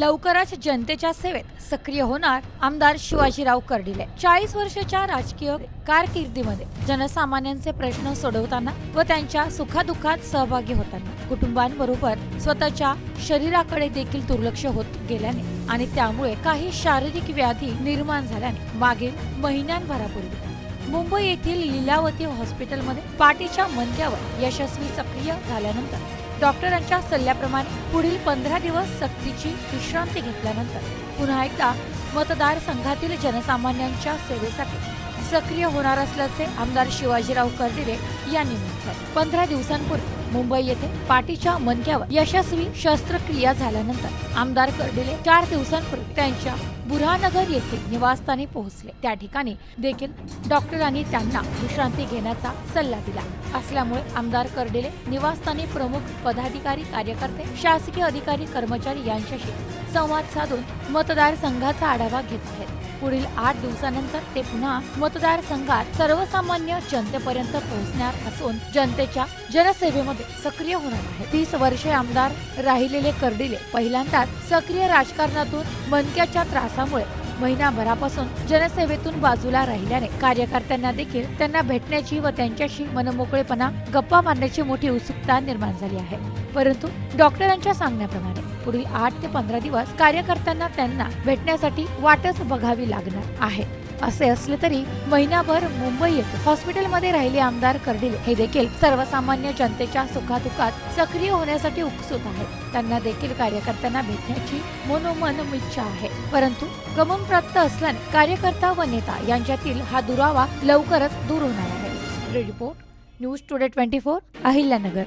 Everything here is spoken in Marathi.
लवकरच जनतेच्या सेवेत सक्रिय होणार आमदार शिवाजीराव कर्डिले. चाळीस वर्षाच्या राजकीय कारकिर्दीमध्ये जनसामान्यांचे प्रश्न सोडवताना व त्यांच्या सुखादुःखात सहभागी होताना कुटुंबांबरोबर स्वतःच्या शरीराकडे देखील दुर्लक्ष होत गेल्याने आणि त्यामुळे काही शारीरिक व्याधी निर्माण झाल्याने मागील महिन्यांभरापूर्वी मुंबई येथील लीलावती हॉस्पिटलमध्ये पाठीच्या मणक्यावर यशस्वी सक्रिय झाल्यानंतर डॉक्टरांच्या सल्ल्याप्रमाणे पुढील पंधरा दिवस सक्तीची विश्रांती घेतल्यानंतर पुन्हा एकदा मतदारसंघातील जनसामान्यांच्या सेवेसाठी सक्रिय होणार असल्याचे आमदार शिवाजीराव कर्डिले यांनी म्हटलं पंधरा दिवसांपूर्वी मुंबई येथे पाठीच्या मनक्यावर यशस्वी शस्त्रक्रिया झाल्यानंतर आमदार कर्डिले चार दिवसांपूर्वी त्यांच्या बुरहानगर येथे निवासस्थानी पोहोचले. त्या ठिकाणी देखील डॉक्टरांनी त्यांना विश्रांती घेण्याचा सल्ला दिला. असल्यामुळे आमदार कर्डिले निवासस्थानी प्रमुख पदाधिकारी कार्यकर्ते शासकीय अधिकारी कर्मचारी यांच्याशी संवाद साधून मतदारसंघाचा आढावा घेत आहेत. पुढील आठ दिवसानंतर ते पुन्हा मतदारसंघात सर्वसामान्य जनतेपर्यंत पोहोचणार असून जनतेच्या जनसेवेमध्ये सक्रिय होणार आहे तीस वर्षे आमदार राहिलेले कर्डिले पहिल्यांदाच सक्रिय राजकारणातून मनक्याच्या त्रासामुळे महिनाभरापासून जनसेवेतून बाजूला राहिल्याने कार्यकर्त्यांना देखील त्यांना भेटण्याची व त्यांच्याशी मनमोकळेपणा गप्पा मारण्याची मोठी उत्सुकता निर्माण झाली आहे. परंतु डॉक्टरांच्या सांगण्याप्रमाणे पुढील आठ ते पंधरा दिवस कार्यकर्त्यांना त्यांना भेटण्यासाठी वाटच बघावी लागणार आहे. असे असले तरी महिनाभर मुंबई येथे हॉस्पिटलमध्ये राहिले आमदार कर्डिले. हे देखील सर्वसामान्य जनतेच्या सुखादुखात सक्रिय होण्यासाठी उत्सुक आहेत. त्यांना देखील कार्यकर्त्यांना भेटण्याची मनोमन इच्छा आहे. परंतु गमन प्राप्त असल्याने कार्यकर्ता व नेता यांच्यातील हा दुरावा लवकरच दूर होणार आहे. Report news today twenty four Ahilyanagar.